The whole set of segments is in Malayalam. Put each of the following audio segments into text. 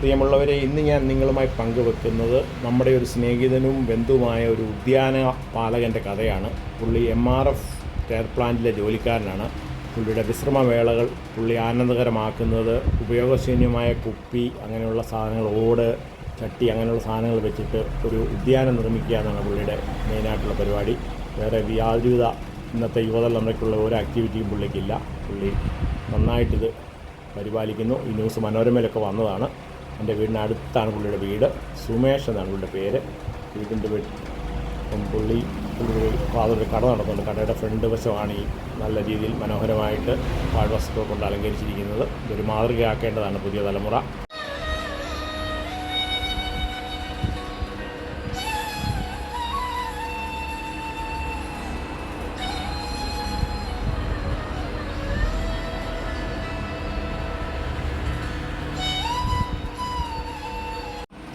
പ്രിയമുള്ളവരെ ഇന്ന് ഞാൻ നിങ്ങളുമായി പങ്കുവെക്കുന്നത് നമ്മുടെ ഒരു സ്നേഹിതനും ബന്ധുവുമായ ഒരു ഉദ്യാന പാലകന്റെ കഥയാണ്. പുള്ളി എം ആർ എഫ് കെയർ പ്ലാന്റിലെ ജോലിക്കാരനാണ്. പുള്ളിയുടെ വിശ്രമവേളകൾ പുള്ളി ആനന്ദകരമാക്കുന്നത് ഉപയോഗശൂന്യമായ കുപ്പി അങ്ങനെയുള്ള സാധനങ്ങൾ ഓട് ചട്ടി അങ്ങനെയുള്ള സാധനങ്ങൾ വെച്ചിട്ട് ഒരു ഉദ്യാനം നിർമ്മിക്കുക എന്നാണ് പുള്ളിയുടെ മെയിനായിട്ടുള്ള പരിപാടി. വേറെ യാതൊരുവിധ ഇന്നത്തെ യുവതലമുറയ്ക്കുള്ള ഒരു ആക്ടിവിറ്റിയും പുള്ളിക്കില്ല. പുള്ളി നന്നായിട്ടിത് പരിപാലിക്കുന്നു. ഈ ന്യൂസ് മനോരമയിലൊക്കെ വന്നതാണ്. എന്റെ വീടിന് അടുത്താണ് പുള്ളിയുടെ വീട്. സുമേഷ് എന്നാണ് പുള്ളിയുടെ പേര്. വീടിന്റെ വീട് പുള്ളി പുള്ളി ഫാദർ ഒരു കട നടത്തുന്നുണ്ട്. കടയുടെ ഫ്രണ്ട് വശമാണ് ഈ നല്ല രീതിയിൽ മനോഹരമായിട്ട് പാഴ്വസ്തുക്കൾ കൊണ്ട് അലങ്കരിച്ചിരിക്കുന്നത്. ഇതൊരു മാതൃകയാക്കേണ്ടതാണ് പുതിയ തലമുറ.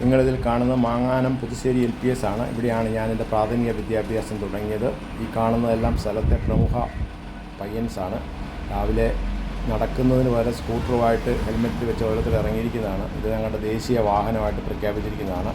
നിങ്ങളിതിൽ കാണുന്ന മാങ്ങാനം പുതുശ്ശേരി എൽ പി എസ് ആണ്. ഇവിടെയാണ് ഞാൻ എന്റെ പ്രാഥമിക വിദ്യാഭ്യാസം തുടങ്ങിയത്. ഈ കാണുന്നതെല്ലാം സ്ഥലത്തെ പ്രമുഖ പയ്യൻസാണ് രാവിലെ നടക്കുന്നതിന് പകരം സ്കൂട്ടറുമായിട്ട് ഹെൽമെറ്റ് വെച്ച് ഓരോരുത്തർ ഇറങ്ങിയിരിക്കുന്നതാണ് ഇത് ഞങ്ങളുടെ ദേശീയ വാഹനമായിട്ട് പ്രഖ്യാപിച്ചിരിക്കുന്നതാണ്.